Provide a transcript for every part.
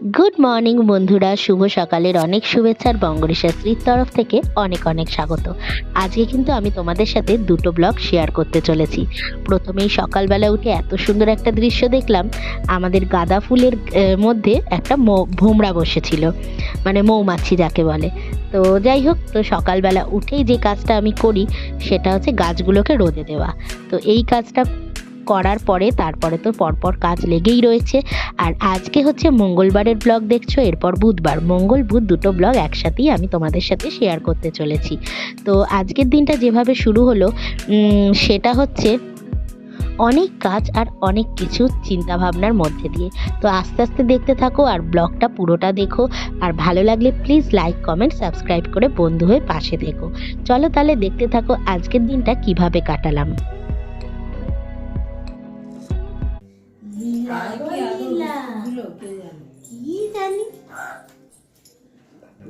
Good morning বন্ধুরা। শুভ সকালের অনেক শুভেচ্ছার বঙ্গরিশাস্ত্রীর তরফ থেকে অনেক অনেক স্বাগত। আজকে কিন্তু আমি তোমাদের সাথে দুটো ব্লগ শেয়ার করতে চলেছি। প্রথমেই সকালবেলা উঠে এত সুন্দর একটা দৃশ্য দেখলাম। আমাদের গাঁদা ফুলের মধ্যে একটা ভোমরা বসেছিল। মানে মৌমাছি যাকে বলে। তো যাই হোক, তো সকালবেলা উঠেই যে কাজটা আমি করি, সেটা হচ্ছে গাছগুলোকে রোদে দেওয়া। তো এই কাজটা করার পরে তারপরে তো পরপর কাজ লেগেই রয়েছে। আর আজকে হচ্ছে মঙ্গলবারের ব্লগ দেখছ, এরপর বুধবার। মঙ্গল, বুধ দুটো ব্লগ একসাথেই আমি তোমাদের সাথে শেয়ার করতে চলেছি। তো আজকের দিনটা যেভাবে শুরু হলো সেটা হচ্ছে অনেক কাজ আর অনেক কিছু চিন্তা ভাবনার মধ্যে দিয়ে। তো আস্তে আস্তে দেখতে থাকো আর ব্লগটা পুরোটা দেখো। আর ভালো লাগলে প্লিজ লাইক কমেন্ট সাবস্ক্রাইব করে বন্ধু হয়ে পাশে থেকো। চলো তাহলে দেখতে থাকো আজকের দিনটা কীভাবে কাটালাম। কি জানি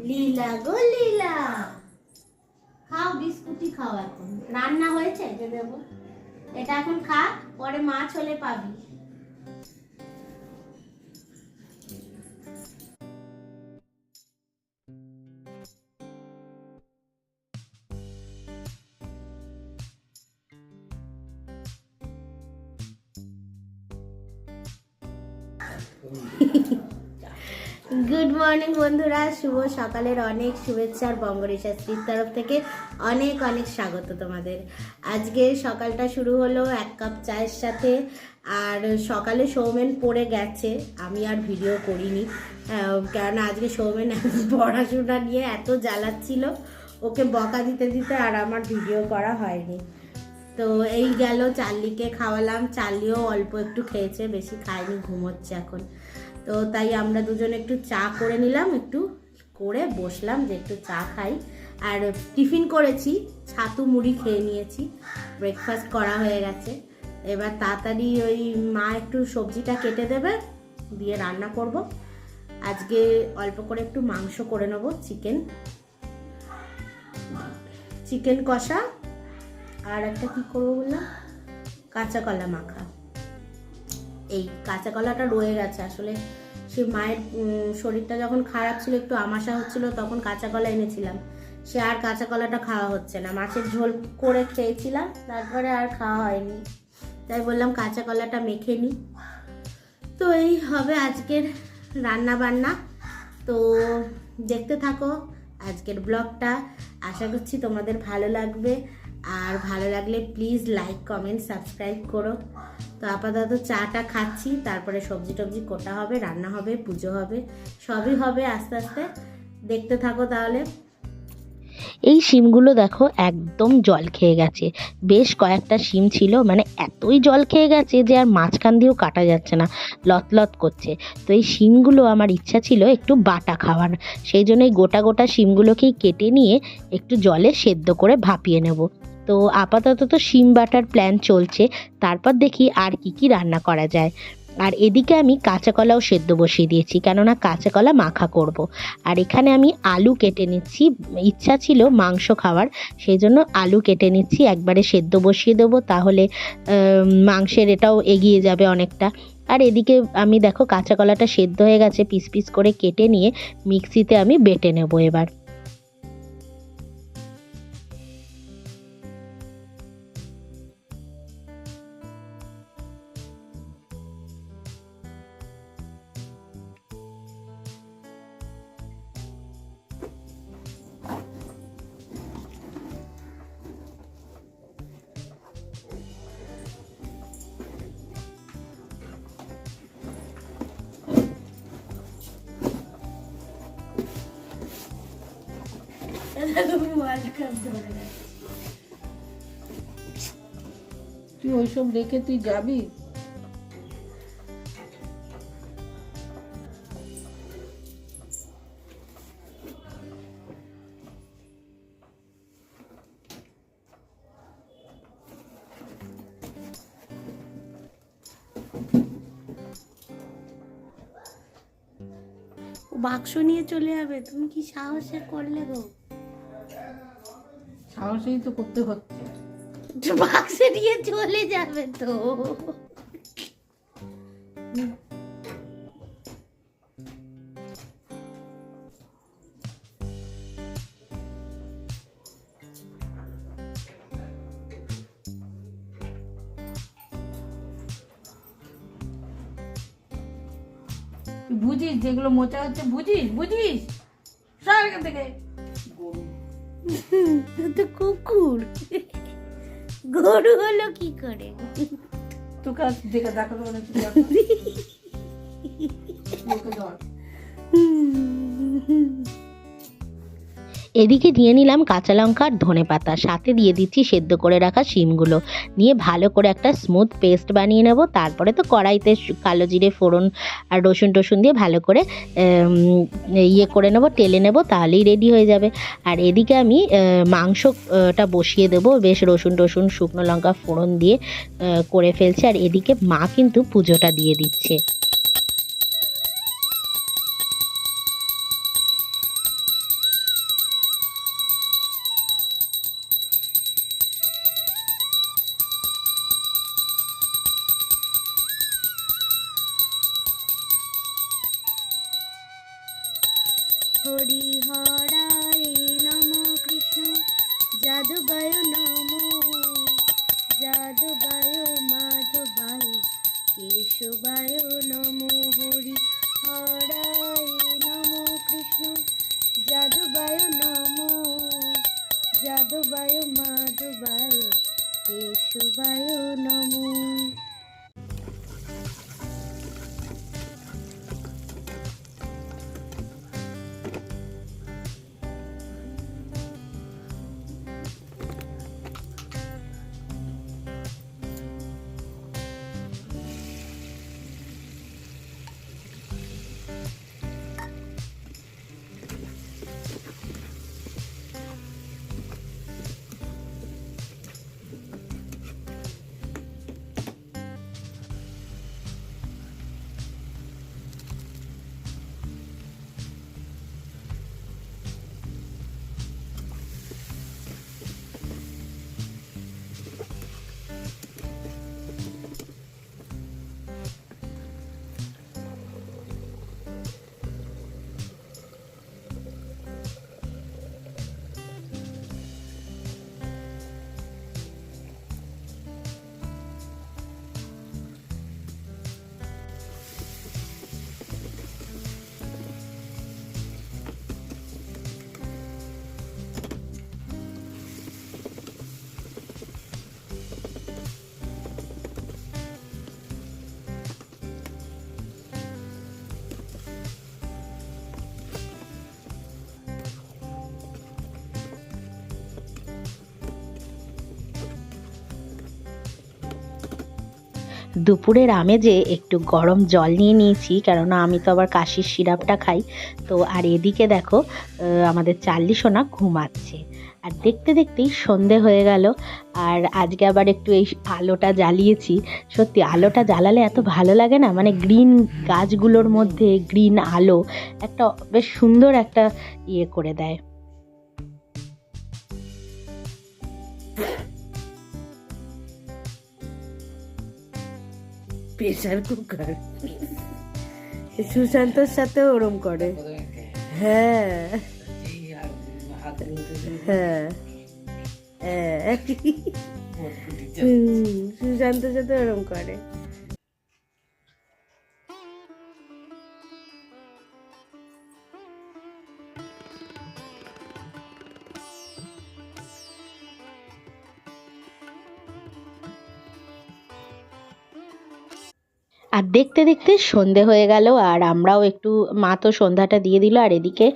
লীলা গো লীলা খাও বিস্কুটই খাও এখন। রান্না হয়েছে? যে দেবো এটা এখন খা পরে মাছ হলে পাবি। গুড মর্নিং বন্ধুরা। শুভ সকালের অনেক শুভেচ্ছার বঙ্গরেশাস্ত্রীর তরফ থেকে অনেক অনেক স্বাগত তোমাদের। আজকে সকালটা শুরু হলো এক কাপ চায়ের সাথে, আর সকালে সৌমেন পড়ে গেছে। আমি আর ভিডিও করিনি কেননা আজকে সৌমেন পড়াশোনা নিয়ে এত জ্বালাচ্ছিল, ওকে বকা দিতে দিতে আর আমার ভিডিও করা হয়নি। তো এই গেল চার্লিকে খাওয়ালাম। চার্লিও অল্প একটু খেয়েছে, বেশি খায়নি, ঘুমোচ্ছে এখন। তো তাই আমরা দুজন একটু চা করে নিলাম, একটু করে বসলাম যে একটু চা খাই। আর টিফিন করেছি, ছাতু মুড়ি খেয়ে নিয়েছি ব্রেকফাস্ট করা হয়ে গেছে। এবার তাড়াতাড়ি ওই মা একটু সবজিটা কেটে দেবে, দিয়ে রান্না করব। আজকে অল্প করে একটু মাংস করে নেব, চিকেন। চিকেন কষা, আর একটা কি করব বললাম? কাঁচা কলা মাখা। এই কাঁচা কলাটা রয়ে গেছে। আসলে সে মায়ের শরীরটা যখন খারাপ ছিল, একটু আমাশা হচ্ছিল, তখন কাঁচা কলা এনেছিলাম। সে আর কাঁচা কলাটা খাওয়া হচ্ছে না। মাছের ঝোল করে খেয়েছিলাম, তারপরে আর খাওয়া হয়নি। তাই বললাম কাঁচা কলাটা মেখে নিই তো এই হবে আজকের রান্না বান্না। তো দেখতে থাকো আজকের ব্লগটা। আশা করছি তোমাদের ভালো লাগবে। আর ভালো লাগলে প্লিজ লাইক কমেন্ট সাবস্ক্রাইব করো। তো আপাতত চাটা খাচ্ছি, তারপরে সবজি টবজি কোটা হবে, রান্না হবে, পুজো হবে, সবই হবে আস্তে আস্তে। দেখতে থাকো তাহলে। এই শিমগুলো দেখো একদম জল খেয়ে গেছে। বেশ কয়েকটা শিম ছিল মানে এতই জল খেয়ে গেছে যে আর মাঝখান দিয়েও কাটা যাচ্ছে না লতলত করছে। তো এই শিমগুলো আমার ইচ্ছা ছিল একটু বাটা খাওয়ার। সেই জন্য এই গোটা গোটা শিমগুলোকেই কেটে নিয়ে একটু জলে সেদ্ধ করে ভাপিয়ে নেব। তো আপাতত তো শিম বাটার প্ল্যান চলছে। তারপর দেখি আর কি কি রান্না করা যায়। আর এদিকে আমি কাঁচা কলাও সেদ্ধ বসিয়ে দিয়েছি, কেননা কাঁচা কলা মাখা করব। আর এখানে আমি আলু কেটে নিচ্ছি, ইচ্ছা ছিল মাংস খাওয়ার, সেই জন্য আলু কেটে নিচ্ছি, একবারে সেদ্ধ বসিয়ে দেবো, তাহলে মাংসের এটাও এগিয়ে যাবে অনেকটা। আর এদিকে আমি দেখো কাঁচা কলাটা সেদ্ধ হয়ে গেছে, পিস পিস করে কেটে নিয়ে মিক্সিতে আমি বেটে নেব এবার। তুই ওইসব রেখে তুই যাবি? বাক্স নিয়ে চলে যাবে তুমি কি সাহসে করলে গো? সাহসেই তো করতে হচ্ছে। বাক্সে নিয়ে চলে যাবে তো। বুঝিস যেগুলো মোচা হচ্ছে বুঝিস বুঝিস? সব এখান থেকে। তো কুকুর গরু হলো কি করে তো আর দেখে দেখ। মুখে ধর। এদিকে দিয়ে নিলাম কাঁচা লঙ্কা আর ধনে পাতা। সাথে দিয়ে দিচ্ছি সেদ্ধ করে রাখা শিমগুলো। নিয়ে ভালো করে একটা স্মুথ পেস্ট বানিয়ে নেব। তারপরে তো কড়াইতে কালো জিরে, ফোড়ন আর রসুন টসুন দিয়ে ভালো করে ইয়ে করে নেব, টেলে নেব, তাহলেই রেডি হয়ে যাবে। আর এদিকে আমি মাংসটা বসিয়ে দেব। বেশ রসুন টসুন, শুকনো লঙ্কা, ফোড়ন দিয়ে করে ফেলছে। আর এদিকে মা কিন্তু পুজোটা দিয়ে দিচ্ছে। দুপুরের আমেজে একটু গরম জল নিয়ে নিয়েছি, কেননা আমি তো আবার কাশির সিরাপটা খাই। তো আর এদিকে দেখো আমাদের চাল্লি সোনা ঘুমাচ্ছে। আর দেখতে দেখতেই সন্ধে হয়ে গেল, আর আজকে আবার একটু এই আলোটা জ্বালিয়েছি। সত্যি, আলোটা জ্বালালে এত ভালো লাগে না? মানে গ্রিন গাছগুলোর মধ্যে, গ্রিন আলো, একটা বেশ সুন্দর একটা ইয়ে করে দেয়। প্রেসার কুকার সুশান্তর সাথে ওরম করে। হ্যাঁ। হ্যাঁ। হ্যাঁ। সুশান্তর সাথে ওরম করে। দেখতে দেখতে সন্ধে হয়ে গেল আর আমরাও একটু, মা তো সন্ধ্যাটা দিয়ে দিল আর এদিকে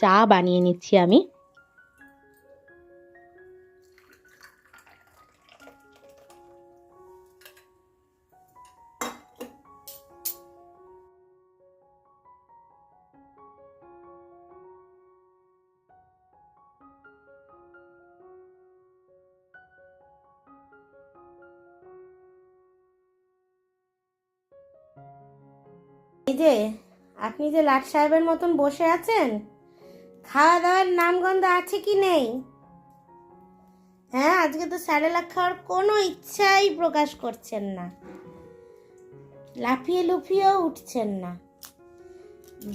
চা বানিয়ে নিচ্ছি আমি। এই যে, আপনি যে লাট সাহেবের মতন বসে আছেন খাওয়া দাওয়ার নামগন্ধ আছে কি নেই? হ্যাঁ আজকে তো স্যারেলাক খাওয়ার কোনো ইচ্ছাই প্রকাশ করছেন না। লাফিয়ে লুফিয়েও উঠছেন না।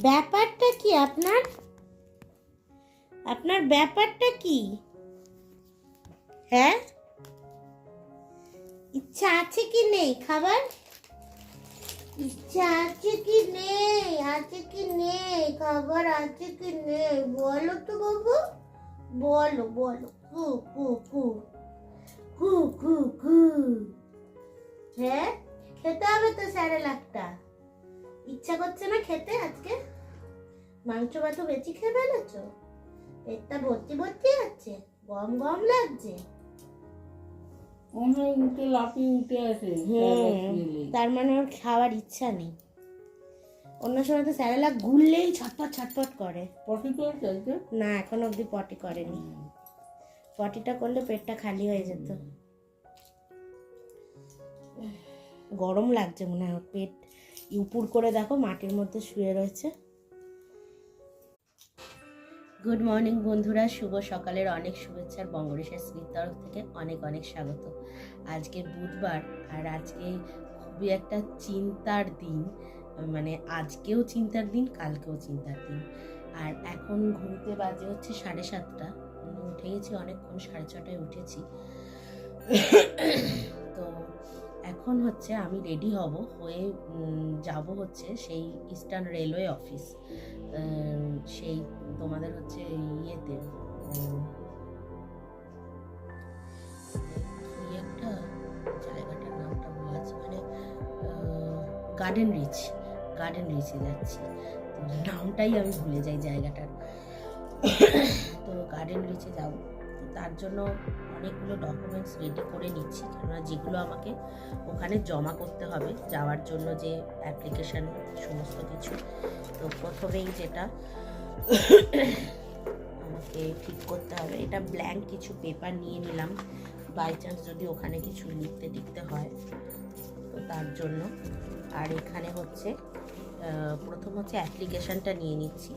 ব্যাপারটা কি আপনার? আপনার ব্যাপারটা কি? হ্যাঁ? ইচ্ছা আছে কি নেই খাবার? ইচ্ছা আছে কি নেই? আছে কি নেই? খাবার আছে কি নেই? বলো তো বাবু। বলো বলো। কু কু কু। কু কু কু। হ্যাঁ? খেতে হবে তো স্যারে লাখটা। ইচ্ছা করছে না খেতে আজকে? মাংস ভাত বেশি খেয়ে ফেলেছো? পেটটা ভর্তি ভর্তি আছে? গম গম লাগছে? মনে হয় উঠে লাফিয়ে উঠে আসে তার মানে ওর খাওয়ার ইচ্ছা নেই। অন্য সময় তো স্যারেলা গুললেই ছটপট ছটপট করে। পটি না এখন অবধি পটি করেনি। পটিটা করলে পেটটা খালি হয়ে যেত। গরম লাগছে মনে হয় পেট উপুর করে দেখো মাটির মধ্যে শুয়ে রয়েছে। গুড মর্নিং বন্ধুরা। শুভ সকালের অনেক শুভেচ্ছার বঙ্গরেশের স্মৃতির তরফ থেকে অনেক অনেক স্বাগত। আজকে বুধবার আর আজকে খুবই একটা চিন্তার দিন। মানে আজকেও চিন্তার দিন, কালকেও চিন্তার দিন। আর এখন ঘুরতে বাজে হচ্ছে সাড়ে সাতটা। উঠে গেছি অনেকক্ষণ, সাড়ে ছটায় উঠেছি। তো এখন হচ্ছে আমি রেডি হব হয়ে যাব হচ্ছে সেই ইস্টার্ন রেলওয়ে অফিস সেই তোমাদের হচ্ছে ইয়েতে একটা জায়গাটার নামটা ভুলে মানে গার্ডেন রিচ গার্ডেন রিচে যাচ্ছি। তো নামটাই আমি ভুলে যাই জায়গাটার। তো গার্ডেন রিচে যাব। তার জন্য অনেকগুলো ডকুমেন্টস রেডি করে নিচ্ছি, কেননা যেগুলো আমাকে ওখানে জমা করতে হবে যাওয়ার জন্য যে অ্যাপ্লিকেশান সমস্ত কিছু। তো প্রথমেই যেটা আমাকে ঠিক করতে হবে, এটা ব্ল্যাঙ্ক কিছু পেপার নিয়ে নিলাম। বাই চান্স যদি ওখানে কিছু লিখতে টিখতে হয়, তো তার জন্য। আর এখানে হচ্ছে প্রথম হচ্ছে অ্যাপ্লিকেশনটা নিয়ে নিচ্ছি।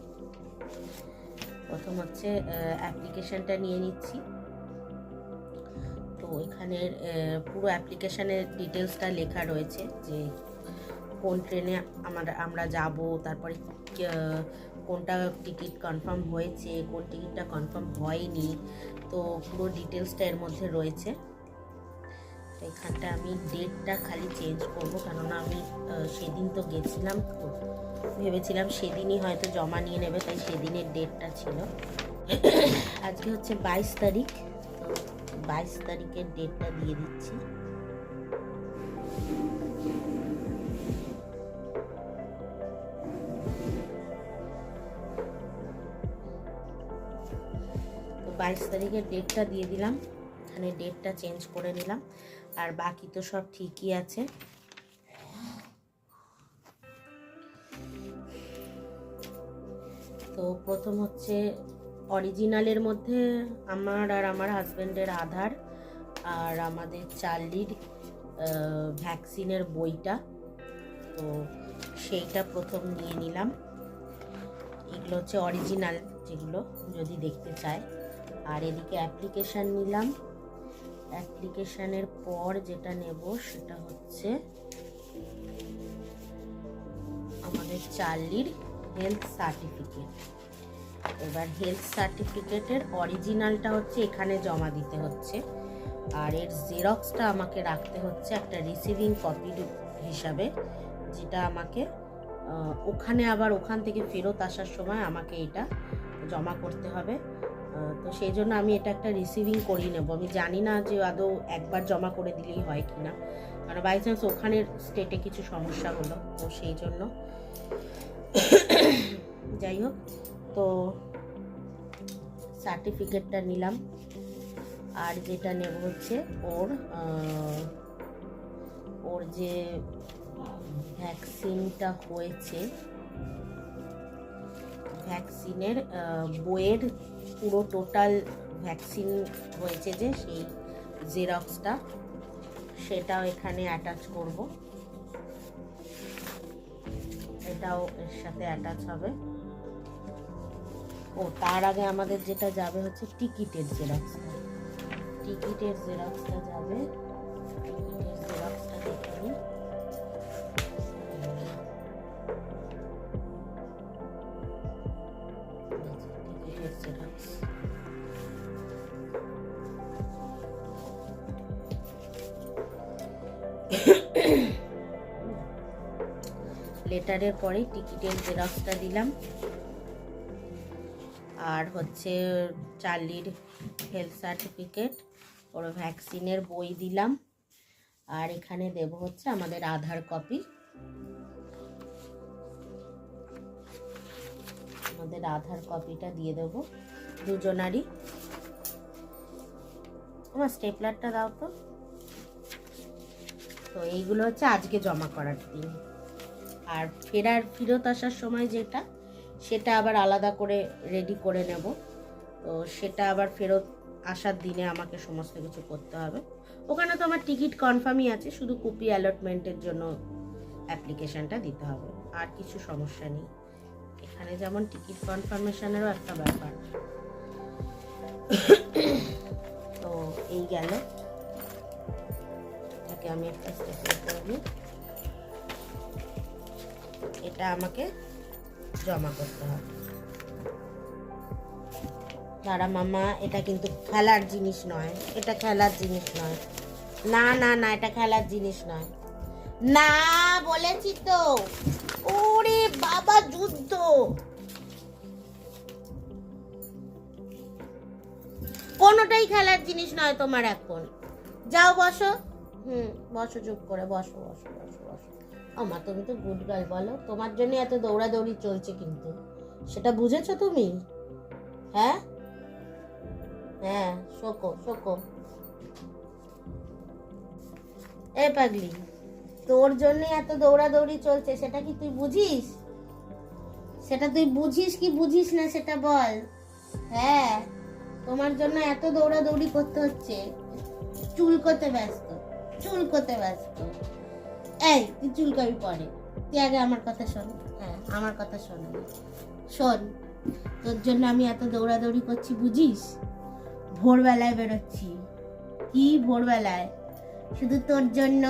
প্রথম হচ্ছে অ্যাপ্লিকেশানটা নিয়ে নিচ্ছি। তো এখানের পুরো অ্যাপ্লিকেশানের ডিটেলসটা লেখা রয়েছে যে কোন ট্রেনে আমরা আমরা যাব, তারপরে কোনটা টিকিট কনফার্ম হয়েছে, কোন টিকিটটা কনফার্ম হয়নি, তো পুরো ডিটেলসটা এর মধ্যে রয়েছে। এখানটা আমি ডেটটা খালি চেঞ্জ করব, কেননা আমি সেদিন তো গেছিলাম, তো ভেবেছিলাম সেদিনই হয়তো জমা নিয়ে নেবে, তাই সেদিনের ডেটটা ছিল। আজকে হচ্ছে বাইশ তারিখ। বাইশ তারিখের ডেটটা দিয়ে দিচ্ছি। বাইশ তারিখের ডেটটা দিয়ে দিলাম। এখানে ডেটটা চেঞ্জ করে নিলাম। আর বাকি তো সব ঠিকই আছে। তো প্রথম হচ্ছে অরিজিনালের মধ্যে আমার আর আমার হাজব্যান্ডের আধার আর আমাদের চার্লির ভ্যাকসিনের বইটা। তো সেইটা প্রথম নিয়ে নিলাম। এগুলো হচ্ছে অরিজিনাল যেগুলো, যদি দেখতে চায়। আর এদিকে অ্যাপ্লিকেশান নিলাম। অ্যাপ্লিকেশানের পর যেটা নেব সেটা হচ্ছে আমাদের চার্লির হেলথ সার্টিফিকেট। এবার হেলথ সার্টিফিকেটের অরিজিনালটা হচ্ছে এখানে জমা দিতে হচ্ছে। আর এর জেরক্সটা আমাকে রাখতে হচ্ছে একটা রিসিভিং কপি হিসাবে, যেটা আমাকে ওখানে আবার ওখান থেকে ফেরত আসার সময় আমাকে এটা জমা করতে হবে। তো সেই জন্য আমি এটা একটা রিসিভিং করিয়ে নেব। আমি জানি না যে আদৌ একবার জমা করে দিলেই হয় কি না। কারণ বাই চান্স ওখানের স্টেটে কিছু সমস্যা হলো, তো সেই জন্য যাই হোক। তো সার্টিফিকেটটা নিলাম। আর যেটা নেব হচ্ছে ওর ওর যে ভ্যাকসিনটা হয়েছে, ভ্যাকসিনের বইয়ের পুরো টোটাল ভ্যাকসিন হয়েছে যে সেই জেরক্সটা সেটাও এখানে অ্যাটাচ করব। এটাও এর সাথে অ্যাটাচ হবে। ও, তার আগে আমাদের যেটা যাবে হচ্ছে টিকিটের জেরক্সটা টিকিটের জেরক্সটা যাবে। টিকিটের জেরক্সটা দেখে নিই। জেরক্স লেটারের পরেই টিকিটের জেরক্সটা দিলাম। আর হচ্ছে চার্লির হেলথ সার্টিফিকেট ওর ভ্যাকসিনের বই দিলাম। আর এখানে দেব হচ্ছে আমাদের আধার কপি আমাদের আধার কপিটা দিয়ে দেবো দুজনারই। আমার স্টেপলারটা দাও তো। তো এইগুলো হচ্ছে আজকে জমা করার দিন। আর ফেরার, ফেরত আসার সময় যেটা সেটা আবার আলাদা করে রেডি করে নেব। তো সেটা আবার ফেরত আসার দিনে আমাকে সমস্ত কিছু করতে হবে। ওখানে তো আমার টিকিট কনফার্মই আছে, শুধু কপি অ্যালটমেন্টের জন্য অ্যাপ্লিকেশানটা দিতে হবে। আর কিছু সমস্যা নেই। এখানে যেমন টিকিট কনফার্মেশনেরও একটা ব্যাপার। তো এই গেল। আমি একটা এটা আমাকে জমা করতে হবে দাঁড়া মামা, এটা কিন্তু খেলার জিনিস নয়। এটা খেলার জিনিস নয়। না না না, এটা খেলার জিনিস নয়। না, বলেছি তো। ওরে বাবা, যুদ্ধ। কোনোটাই খেলার জিনিস নয় তোমার এখন। যাও, বসো। হুম, বসো, চুপ করে, বসো বসো বসো বসো। আমা তুমি তো গুড গার্ল বলো। তোমার জন্য এত দৌড়াদৌড়ি চলছে কিন্তু। সেটা বুঝেছ তুমি? হ্যাঁ? হ্যাঁ শোকো শোকো। এ পাগলি, তোর জন্য এত দৌড়াদৌড়ি চলছে, সেটা কি তুই বুঝিস? সেটা তুই বুঝিস কি বুঝিস না, সেটা বল। হ্যাঁ তোমার জন্য এত দৌড়াদৌড়ি করতে হচ্ছে। চুল করতে ব্যস্ত চুল করতে ব্যস্ত। এই, তুই চুলকাবি পরে। তুই আগে আমার কথা শোন। হ্যাঁ আমার কথা শোন শোন, তোর জন্য আমি এত দৌড়াদৌড়ি করছি, বুঝিস? ভোরবেলায় বেরোচ্ছি। কি ভোরবেলায়? শুধু তোর জন্য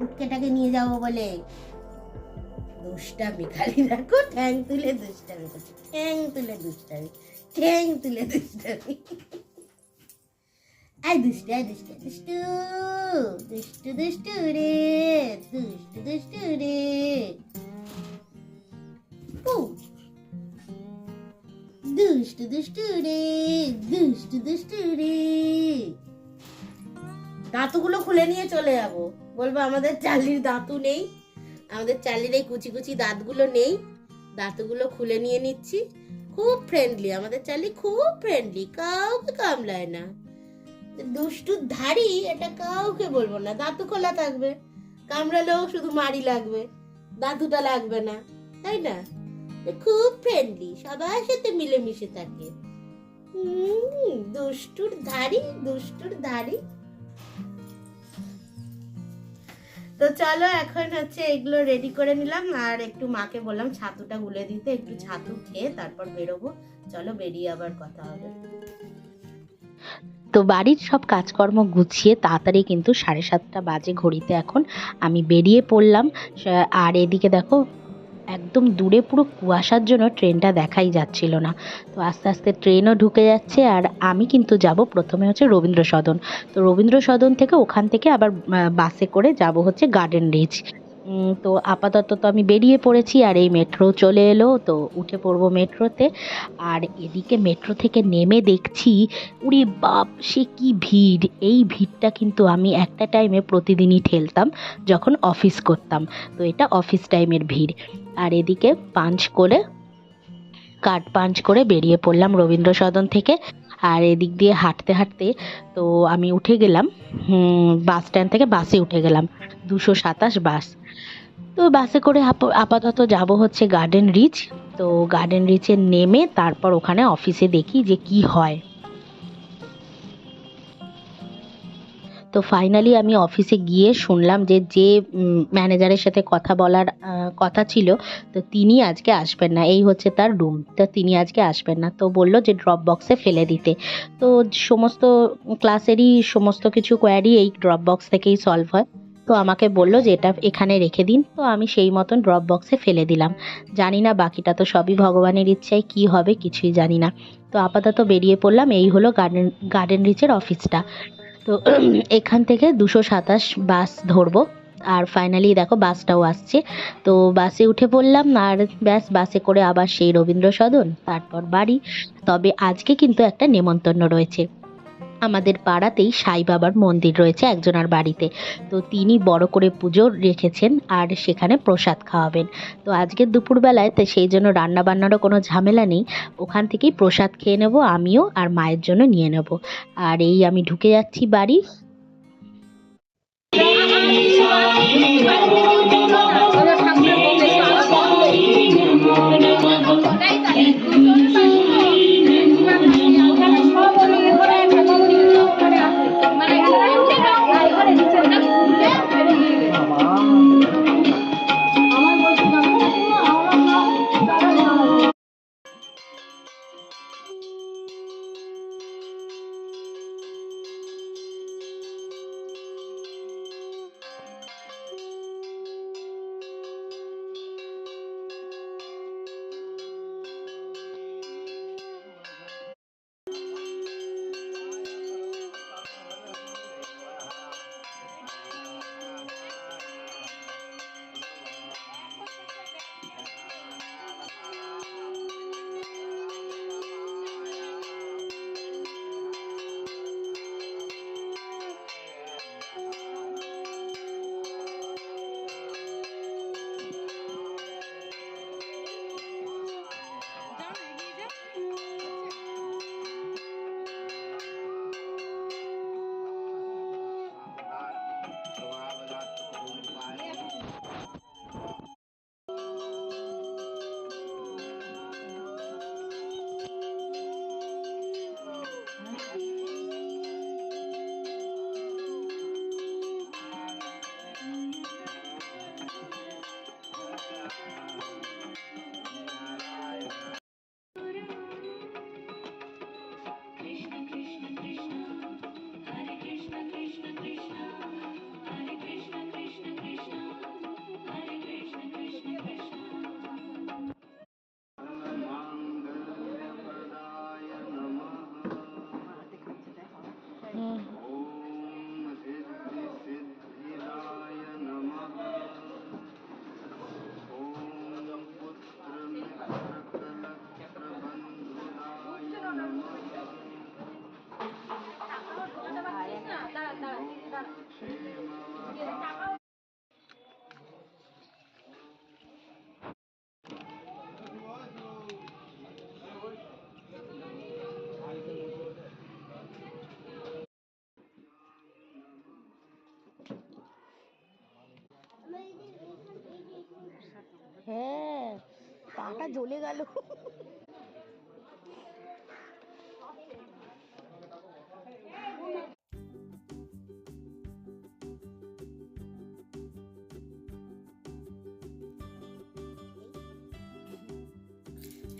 উটকেটাকে নিয়ে যাব বলে। দুষ্টামি, খালি দেখো, ঠ্যাং তুলে দুষ্টামি করছে। ঠ্যাং তুলে দুষ্টামি, ঠ্যাং তুলে দুষ্টামি। আই দুষ্টু আই দুষ্টু দুষ্টু দুষ্টু দুষ্টু রে দুষ্টু দুষ্টু রে দুষ্টু দুষ্টু রে দুষ্টু দুষ্টু রে দাঁতগুলো খুলে নিয়ে চলে যাব। বলব আমাদের চার্লির দাঁতু নেই। আমাদের চার্লির এই কুচি কুচি দাঁতগুলো নেই। দাঁতগুলো খুলে নিয়ে নিচ্ছি। খুব ফ্রেন্ডলি আমাদের চার্লি খুব ফ্রেন্ডলি কাউকে কামলায় না। দুষ্টুর ধারি এটা কাউকে বলব না। দাঁতু খোলা থাকবে, কামড়ালেও শুধু মারি লাগবে, দাঁতুটা লাগবে না, তাই না? খুব ফ্রেন্ডলি সবার সাথে মিলেমিশে থাকে। দুষ্টুর ধারি দুষ্টুর ধারি। তো চলো, এখন হচ্ছে এগুলো রেডি করে নিলাম, আর একটু মাকে বললাম ছাতুটা গুলে দিতে, একটু ছাতু খেয়ে তারপর বেরোবো। চলো, বেরিয়ে আবার কথা হবে। তো বাড়ির সব কাজকর্ম গুছিয়ে তাড়াতাড়ি কিন্তু সাড়ে সাতটা বাজে ঘড়িতে এখন আমি বেরিয়ে পড়লাম। আর এদিকে দেখো, একদম দূরে পুরো কুয়াশার জন্য ট্রেনটা দেখাই যাচ্ছিল না। তো আস্তে আস্তে ট্রেনও ঢুকে যাচ্ছে আর আমি কিন্তু যাব প্রথমে হচ্ছে রবীন্দ্র সদন তো রবীন্দ্র সদন থেকে ওখান থেকে আবার বাসে করে যাব হচ্ছে গার্ডেন রিচ তো আপাতত তো আমি বেরিয়ে পড়েছি আর এই মেট্রো চলে এলো, তো উঠে পড়ব মেট্রোতে। আর এদিকে মেট্রো থেকে নেমে দেখছি উরে বাপ, সে কি ভিড়! এই ভিড়টা কিন্তু আমি একটা টাইমে প্রতিদিনই ঠেলতাম, যখন অফিস করতাম। তো এটা অফিস টাইমের ভিড়। আর এদিকে পাঞ্চ করে কার্ড পাঞ্চ করে বেরিয়ে পড়লাম রবীন্দ্র সদন থেকে। আর এদিক দিয়ে হাঁটতে হাঁটতে, তো আমি উঠে গেলাম বাস স্ট্যান্ড থেকে বাসে উঠে গেলাম। দুশো সাতাশ বাস। তো বাসে করে আপ- আপাতত যাব হচ্ছে গার্ডেন রিচ তো গার্ডেন রিচে নেমে তারপর ওখানে অফিসে দেখি যে কি হয়। তো ফাইনালি আমি অফিসে গিয়ে শুনলাম যে যে ম্যানেজারের সাথে কথা বলার কথা ছিল, তো তিনি আজকে আসবেন না। এই হচ্ছে তার রুম তো তিনি আজকে আসবেন না। তো বলল যে ড্রপ বক্সে ফেলে দিতে। তো সমস্ত ক্লাসেরই সমস্ত কিছু কোয়ারি এই ড্রপ বক্স থেকেই সলভ হয়। তো আমাকে বলল যে এটা এখানে রেখে দিন। তো আমি সেই মতন ড্রপ বক্সে ফেলে দিলাম। জানি না বাকিটা তো সবই ভগবানের ইচ্ছায় কি হবে কিছুই জানি না। তো আপাতত বেরিয়ে পড়লাম, এই হলো গার্ডেন গার্ডেন রিচের অফিসটা তো এখান থেকে দুশো সাতাশ বাস ধরবো। আর ফাইনালি দেখো বাসটাও আসছে। তো বাসে উঠে পড়লাম, আর ব্যাস বাসে করে আবার সেই রবীন্দ্র সদন তারপর বাড়ি। তবে আজকে কিন্তু একটা নেমন্তন্ন রয়েছে। আমাদের পাড়াতেই সাই বাবার মন্দির রয়েছে একজনের বাড়িতে তো তিনি বড় করে পুজো রেখেছেন আর সেখানে প্রসাদ খাওয়াবেন তো আজকের দুপুরবেলায় তো সেই জন্য রান্নাবান্নারও কোনো ঝামেলা নেই ওখান থেকেই প্রসাদ খেয়ে নেব আমিও আর মায়ের জন্য নিয়ে নেব আর এই আমি ঢুকে যাচ্ছি বাড়ি পাটা জ্বলে গেল।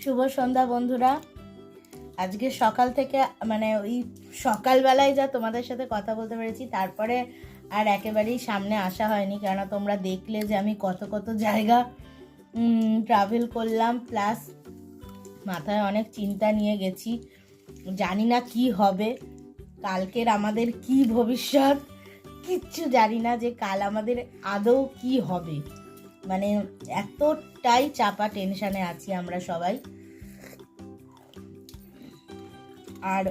শুভ সন্ধ্যা বন্ধুরা। আজকে সকাল থেকে মানে ওই সকালবেলায় যা তোমাদের সাথে কথা বলতে পেরেছি, তারপরে আর একেবারেই সামনে আসা হয়নি। কেননা তোমরা দেখলে যে আমি কত কত জায়গা ট্রাভেল করলাম প্লাস মাথায় অনেক চিন্তা নিয়ে গেছি। জানি না কি হবে, কালকের আমাদের কি ভবিষ্যৎ? কিচ্ছু জানি না যে কাল আমাদের আদৌ কি হবে। মানে এতটাই চাপা টেনশানে আছি আমরা সবাই। আর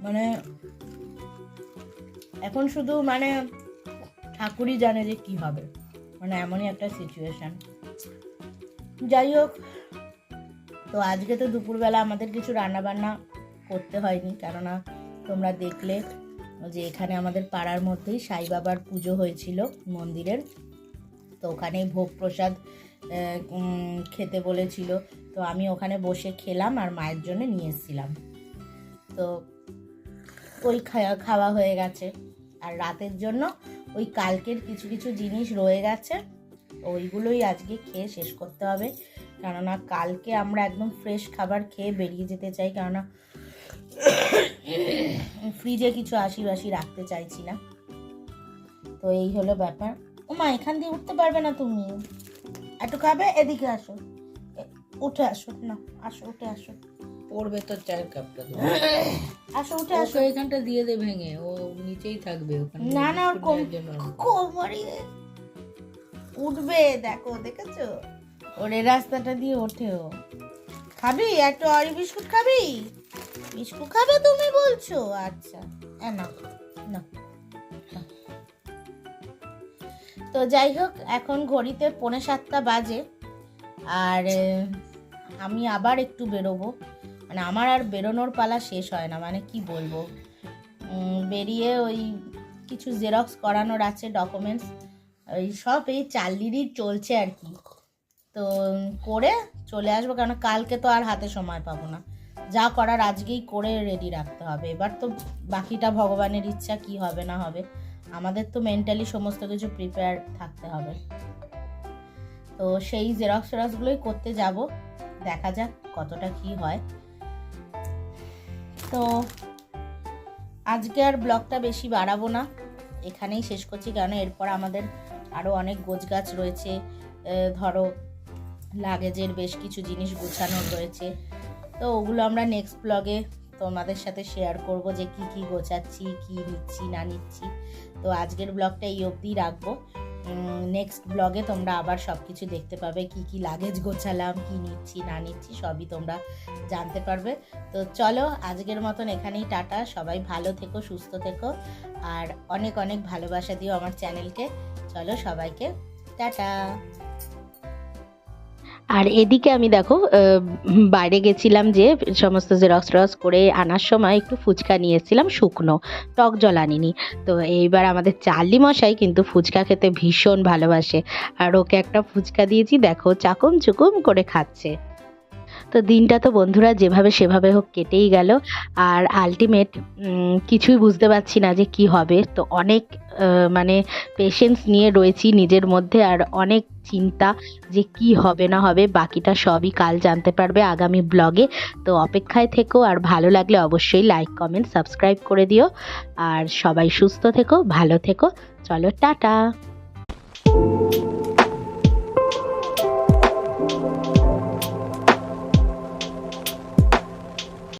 মানে এখন শুধু মানে ঠাকুরই জানে যে কি হবে। মানে এমনই একটা সিচুয়েশন যাই হোক, তো আজকে তো দুপুরবেলা আমাদের কিছু রান্না বান্না করতে হয়নি, কেননা তোমরা দেখলে যে এখানে আমাদের পাড়ার মধ্যেই সাই বাবার পুজো হয়েছিল মন্দিরের। তো ওখানেই ভোগ প্রসাদ খেতে বলেছিল। তো আমি ওখানে বসে খেলাম আর মায়ের জন্য নিয়ে এসেছিলাম। তো ওই খাওয়া খাওয়া হয়ে গেছে। আর রাতের জন্য ওই কালকের কিছু কিছু জিনিস রয়ে গেছে ওইগুলোই আজকে খেয়ে শেষ করতে হবে। কেননা কালকে আমরা একদম ফ্রেশ খাবার খেয়ে বেরিয়ে যেতে চাই, কেননা ফ্রিজে কিছু আশি বাসি রাখতে চাইছি না। তো এই হলো ব্যাপার। ও মা এখান দিয়ে উঠতে পারবে না তুমি। একটু খাবে, এদিকে আসো। উঠে আসো, না, আসো, উঠে আসো। পড়বে তো চায়ের কাপটা। তো আসো উঠে আসো। এখানটা দিয়ে দে ভেঙে ও নিচেই থাকবে ওখানে। না না ওর কম। কোমরে উঠবে দেখো দেখেছ? ওর এই রাস্তাটা দিয়ে ওঠে ও। খাবি? একটু অরি বিস্কুট খাবি? বিস্কুট খাবে তুমি বলছো? আচ্ছা। না না তো যাই হোক এখন ঘড়িতে পৌনে সাতটা বাজে। আর আমি আবার একটু বেরোবো। মানে আমার আর বেরোনোর পালা শেষ হয় না মানে কি বলব? বেরিয়ে ওই কিছু জেরক্স করানোর আছে ডকুমেন্টস ওই সব এই চাল্লিরই চলছে আর কি। তো করে চলে আসব কারণ কালকে তো আর হাতে সময় পাবো না। যা করার আজকেই করে রেডি রাখতে হবে। এবার তো বাকিটা ভগবানের ইচ্ছা, কি হবে না হবে, আমাদের তো মেন্টালি সমস্ত কিছু প্রিপেয়ার থাকতে হবে। তো সেই জেরক্স ফেরক্সগুলোই করতে যাব, দেখা যাক কতটা কি হয়। তো আজকে আর ব্লগটা বেশি বাড়াবো না। এখানেই শেষ করছি, কারণ এরপর আমাদের আরও অনেক গোছগাছ রয়েছে। ধরো লাগেজের বেশ কিছু জিনিস গোছানোর রয়েছে। তো ওগুলো আমরা নেক্সট ব্লগে তোমাদের সাথে শেয়ার করব যে কি কি গোছাচ্ছি, কি নিচ্ছি, না নিচ্ছি। তো আজকের ব্লগটা এই অবধি রাখব। নেক্সট ব্লগে তোমরা আবার সব কিছু দেখতে পাবে, কি কি লাগেজ গোছালাম, কি নিচ্ছি, না নিচ্ছি, সবই তোমরা জানতে পারবে। তো চলো, আজকের মতন এখানেই টাটা। সবাই ভালো থেকো, সুস্থ থেকো, আর অনেক অনেক ভালোবাসা দিও আমার চ্যানেলকে চলো সবাইকে, টাটা! আর এদিকে আমি দেখো বাইরে গেছিলাম যে সমস্ত জেরক্স রস করে আনার সময় একটু ফুচকা নিয়ে এসেছিলাম শুকনো টক জল আনিনি। তো এইবার আমাদের চার্লি মশাই কিন্তু ফুচকা খেতে ভীষণ ভালোবাসে। আর ওকে একটা ফুচকা দিয়েছি, দেখো, চাকুম চুকুম করে খাচ্ছে। তো দিনটা তো বন্ধুরা যেভাবে সেভাবে হোক কেটেই গেল। আর আলটিমেট কিছুই বুঝতে পারছি না যে কি হবে। তো অনেক মানে পেশেন্স নিয়ে রয়েছি নিজের মধ্যে আর অনেক চিন্তা যে কি হবে না হবে, বাকিটা সবই কাল জানতে পারবে আগামী ব্লগে। তো অপেক্ষায় থেকো আর ভালো লাগলে অবশ্যই লাইক কমেন্ট সাবস্ক্রাইব করে দিও। আর সবাই সুস্থ থেকো, ভালো থেকো। চলো, টাটা!